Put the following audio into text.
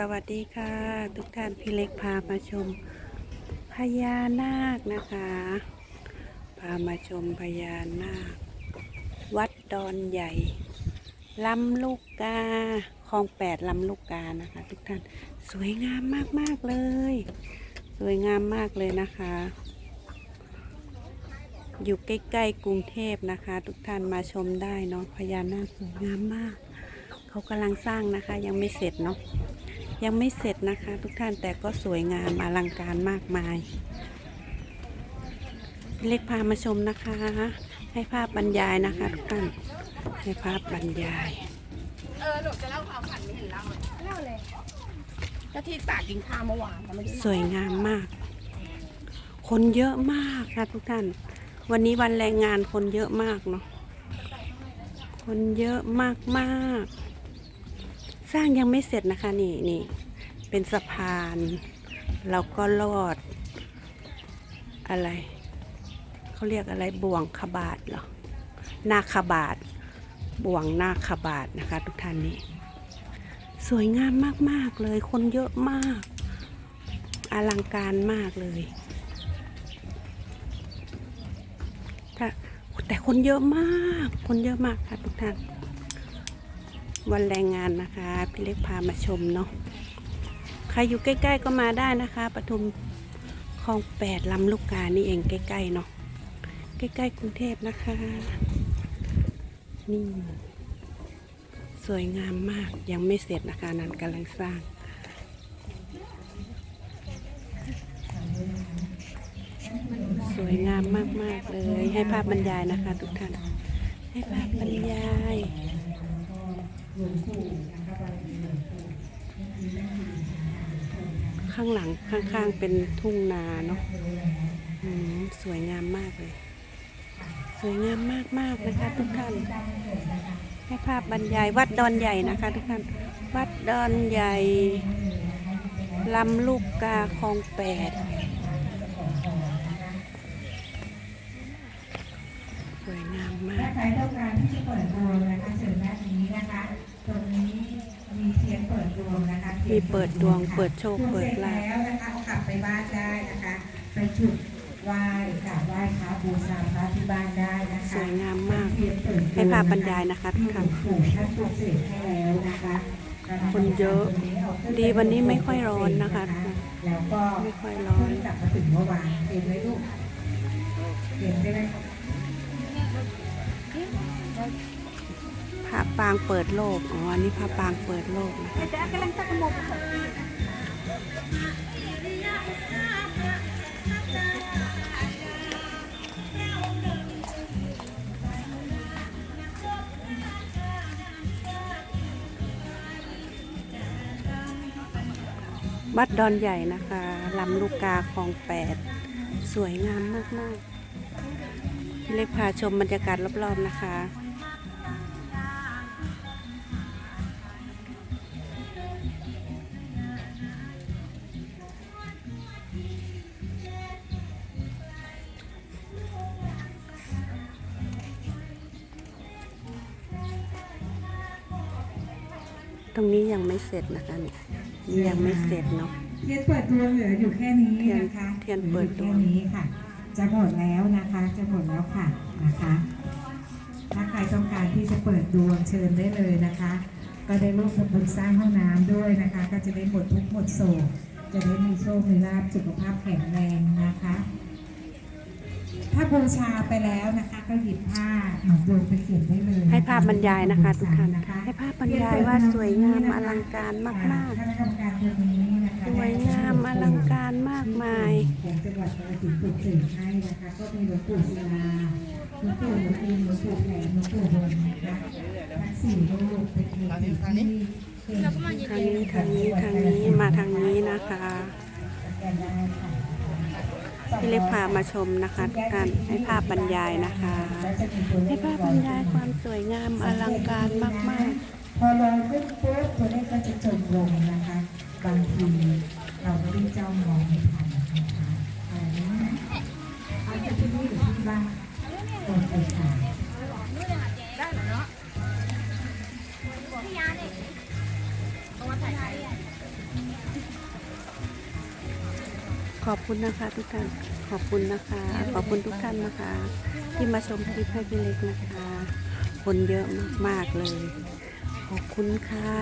สวัสดีค่ะ ทุกท่านพี่เล็กพามาชมพญานาคนะคะ พามาชมพญานาค วัดดอนใหญ่ลำลูกกาคลองแปดลำลูกกานะคะ ทุกท่านสวยงามมากๆเลย สวยงามมากเลยนะคะ อยู่ใกล้ๆกรุงเทพนะคะ ทุกท่านมาชมได้เนาะพญานาคสวยงามมาก เขากำลังสร้างนะคะยังไม่เสร็จเนาะ ยังไม่เสร็จนะคะ ทุกท่านแต่ก็สวยงามอลังการมากมายพี่เล็กพามาชมนะคะ ให้ภาพบรรยายนะคะ ทุกท่านให้ภาพบรรยาย เออหนูจะเล่าความฝันไม่เห็นเล่าเลยเล่าเลยก็ที่ตากกินข้าวเมื่อวานแต่ไม่ได้สวยงามมาก คนเยอะมากค่ะทุกท่าน วันนี้วันแรงงานคนเยอะมากเนาะคนเยอะมากมากๆส ร้างยังไม่เสร็จนะคะนี่นี่เป็นสะพานเราก็ลอด อะไรเขาเรียกอะไรบ่วงขบาทเหรอนาคบาทบ่วงนาคบาทนะคะ ทุกท่านนี่สวยงามมาก ๆ เลยคนเยอะมาก อลังการมากเลยถ้าแต่คนเยอะมาก คนเยอะมากค่ะทุกท่าน วันแรงงานนะคะพี่เล็กพามาชมเนาะใครอยู่ใกล้ ๆก็มาได้นะคะปทุมคลองแปดลำลูกกานี่เองใกล้ๆเนาะใกล้ๆกรุงเทพนะคะ นี่ สวยงามมากยังไม่เสร็จนะคะนั้นกำลังสร้างสวยงามมาก ๆ เลย ให้ภาพบรรยายนะคะทุกท่าน ให้ภาพบรรยาย ข้างหลังข้างๆเป็นทุ่งนาเนาะอืมสวยงามมากเลย สวยงามมากๆนะคะทุกท่านให้ภาพบรรยายวัดดอนใหญ่นะคะทุกท่าน วัดดอนใหญ่ลำลูกกาคลองแปดสวยงามมาถ้ากใครต้องการที่จะเปิดดวงนะคะเชิญด้านนี้นะคะ ตรงนี้มีเทียนเปิดดวงนะคะทียมีนเปิดดวงเปิดโชคดวงเปิเสดร็จลาภแล้วนะคะเอากลับไปบ้านได้นะคะ ไปจุดไหว้กราบไหว้พระบูชาพระที่บ้านได้นะคะสวยงามมากเทียนเปิดดวงให้ภาพบรรยายนะคะทุกท่านปู่ท่านปลุกเสกให้แล้วนะคะคนเยอะดีวันนี้ไม่ค่อยร้อนนะคะ แล้วก็ไม่ค่อยร้อนเพิ่งกลับมาถึงเมื่อวานเห็นไหมลูกเห็นได้ไหมพ ระปางเปิดโลก อ๋อ อันนี้พระปางเปิดโลกนะคะแต่กำลังตะกมกวัดดอนใหญ่นะคะลำลูกกาคลองแปด สวยงามมากๆพี่เล็กพาชมบรรยากาศรอบ ๆ นะคะ ตรงนี้ยังไม่เสร็จนะคะเนี่ยนี่ยังไม่เสร็จเนาะเทียนเปิดดวงเหลืออยู่แค่นี้นะคะเทียนเปิดดวงหลืออยู่แค่นี้ค่ะ จะหมดแล้วนะคะ จะหมดแล้วค่ะนะคะ ถ้าใครต้องการที่จะเปิดดวงเชิญได้เลยนะคะ ก็ได้ร่วมทำบุญสร้างห้องน้ำด้วยนะคะ ก็จะได้หมดทุกข์หมดโศกจะได้มีโชค มีลาภสุขภาพแข็งแรงนะคะ ถ้าบูชาไปแล้วนะคะก็หยิบผ้าหนุนดวงไปเขียนได้เลยนะคะให้ภาพบรรยายนะคะทุกท่านนะคะให้ภาพบรรยายว่าสวยงามอลังการมากคณะกรรมการตัวนี้นะคะๆสวยงามอลังการมากมาย ของจังหวัดกาฬสินธุ์ปลูกเสกให้นะคะ ก็มีหลวงปู่ศิลาหลวงปู่หลวงปู่หลวงปู่แผนหลวงปู่บนนะคะทั้งสี่รูปเป็นเทพีที่เป็นทางนี้ทางนี้ทางนี้มาทางนี้นะคะ กันได้ค่ะ พี่เล็กพามาชมนะคะทุกท่านให้ภาพบรรยายนะคะ ให้ภาพบรรยายความสวยงามอลังการมากพอลอยขึ้นปุ๊บตัวเลขก็จะจบลงนะคะบางทีเราไม่ได้เจ้ามองไม่ทันนะคะอันนี้นะเอาไปที่นี่หรือที่บ้านตรงไปค่ะไขอบคุณนะคะทุกท่าน ขอบคุณนะคะ ขอบคุณทุกท่านนะคะ ที่มาชมคลิปให้พี่เล็กนะคะ คนเยอะมากๆเลย ขอบคุณค่ะ